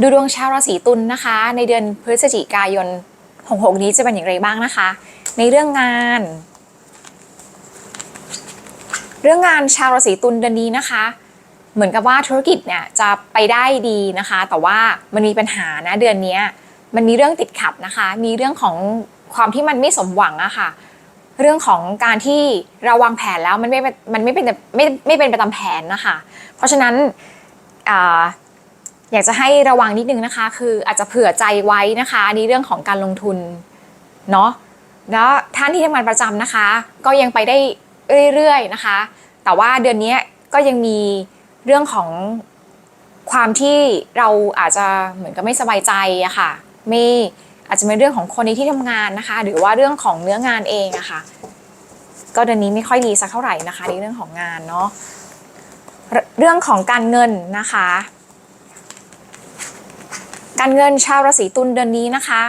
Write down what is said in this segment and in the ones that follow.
ดูดวงชาวราศีตุลนะคะ ในเดือนพฤศจิกายน66นี้จะเป็นอย่างไรบ้างนะคะ ในเรื่องงาน เรื่องงานชาวราศีตุลเดือนนี้นะคะ เหมือนกับว่าธุรกิจเนี่ยจะไปได้ดีนะคะ แต่ว่ามันมีปัญหานะเดือนนี้มันมีเรื่องติดขัดนะคะ มีเรื่องของความที่มันไม่สมหวังอะค่ะเรื่องของการที่เราวางแผนแล้วมันไม่เป็นมันไม่เป็นไม่ไม่เป็นไปตามแผนนะคะ เพราะฉะนั้น อยากจะให้ระวังนิดนึงนะคะ คืออาจจะเผื่อใจไว้นะคะในเรื่องของการลงทุนเนาะแล้วท่านที่ทำงานประจำนะคะ ก็ยังไปได้เรื่อยๆนะคะ แต่ว่าเดือนนี้ก็ยังมีเรื่องของความที่เราอาจจะเหมือนกับไม่สบายใจอะค่ะไม่อาจจะเป็นเรื่องของคนในที่ทำงานนะคะ หรือว่าเรื่องของเนื้องานเองอะค่ะก็เดือนนี้ไม่ค่อยดีสักเท่าไหร่นะคะในเรื่องของงานเนาะเรื่องของการเงินนะคะ การเงินชาวราศีตุลเดือนนี้นะคะ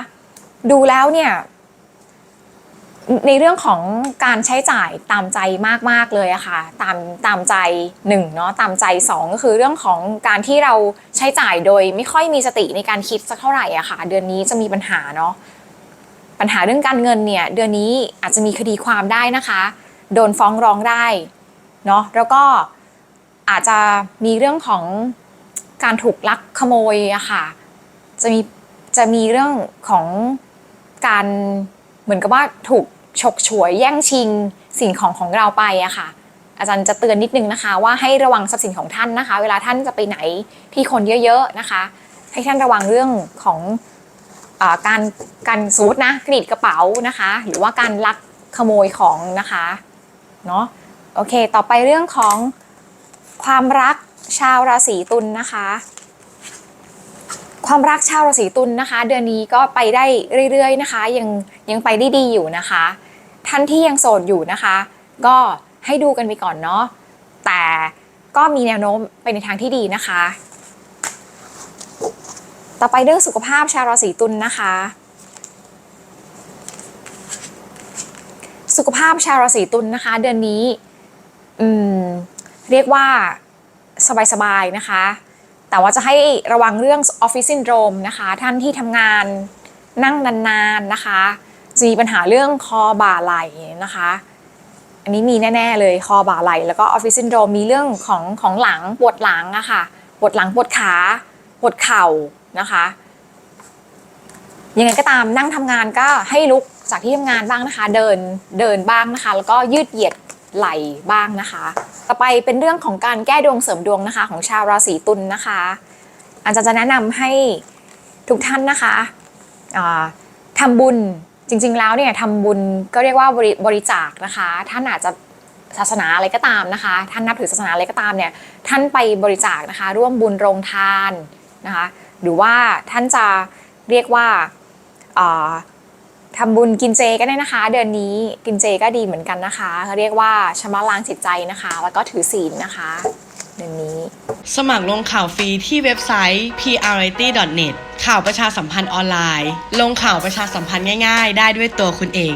ดูแล้วเนี่ยในเรื่องของการใช้จ่ายตามใจมากๆเลยอะค่ะตามตามใจหนึ่งเนาะตามใจสองก็คือเรื่องของการที่เราใช้จ่ายโดยไม่ค่อยมีสติในการคิดสักเท่าไหร่อะค่ะ เดือนนี้จะมีปัญหาเนาะปัญหาเรื่องการเงินเนี่ยเดือนนี้อาจจะมีคดีความได้นะคะ โดนฟ้องร้องได้เนาะแล้วก็อาจจะมีเรื่องของการถูกลักขโมยอะค่ะ จะมีจะมีเรื่องของการเหมือนกับว่าถูกฉกฉวยแย่งชิงสิ่งของของเราไปอะค่ะ อาจารย์จะเตือนนิดนึงนะคะ ว่าให้ระวังทรัพย์สินของท่านนะคะ เวลาท่านจะไปไหนที่คนเยอะๆนะคะ ให้ท่านระวังเรื่องของอการการสูดนะกรีดกระเป๋านะคะ หรือว่าการลักขโมยของนะคะเนาะโอเค ต่อไปเรื่องของความรักชาวราศีตุลนะคะ ความรักชาวราศีตุลนะคะ เดือนนี้ก็ไปได้เรื่อยๆนะคะ ยังยังไปได้ดีอยู่นะคะ ท่านที่ยังโสดอยู่นะคะ ก็ให้ดูกันไปก่อนเนาะแต่ก็มีแนวโน้มไปในทางที่ดีนะคะ ต่อไปเรื่องสุขภาพชาวราศีตุลนะคะ สุขภาพชาวราศีตุลนะคะ เดือนนี้ อืม เรียกว่าสบายๆนะคะ แต่ว่าจะให้ระวังเรื่องออฟฟิศซินโดรมนะคะ ท่านที่ทำงานนั่งนานๆนะคะจะมีปัญหาเรื่องคอบ่าไหล่นะคะ อันนี้มีแน่ๆเลยคอบ่าไหล่แล้วก็ออฟฟิศซินโดรมมีเรื่องของของหลังปวดหลังอะค่ะปวดหลังปวดขาปวดเข่านะคะยังไงก็ตามนั่งทำงานก็ให้ลุกจากที่ทำงานบ้างนะคะ เดินเดินบ้างนะคะ แล้วก็ยืดเหยียดไหล่บ้างนะคะ ต่อไปเป็นเรื่องของการแก้ดวงเสริมดวงนะคะ ของชาวราศีตุลนะคะ อาจารย์จะแนะนำให้ทุกท่านนะคะอ่าทำบุญจริงๆแล้วเนี่ยทำบุญก็เรียกว่าบริบริจาคนะคะ ท่านอาจจะศาสนาอะไรก็ตามนะคะ ท่านนับถือศาสนาอะไรก็ตามเนี่ยท่านไปบริจาคนะคะ ร่วมบุญโรงทานนะคะ หรือว่าท่านจะเรียกว่า ทำบุญกินเจก็ได้นะคะ เดือนนี้กินเจก็ดีเหมือนกันนะคะเขาเรียกว่าชำระล้างจิตใจนะคะ แล้วก็ถือศีลนะคะ เดือนนี้ สมัครลงข่าวฟรีที่เว็บไซต์ prity.net ข่าวประชาสัมพันธ์ออนไลน์ ลงข่าวประชาสัมพันธ์ง่าย ๆ ได้ด้วยตัวคุณเอง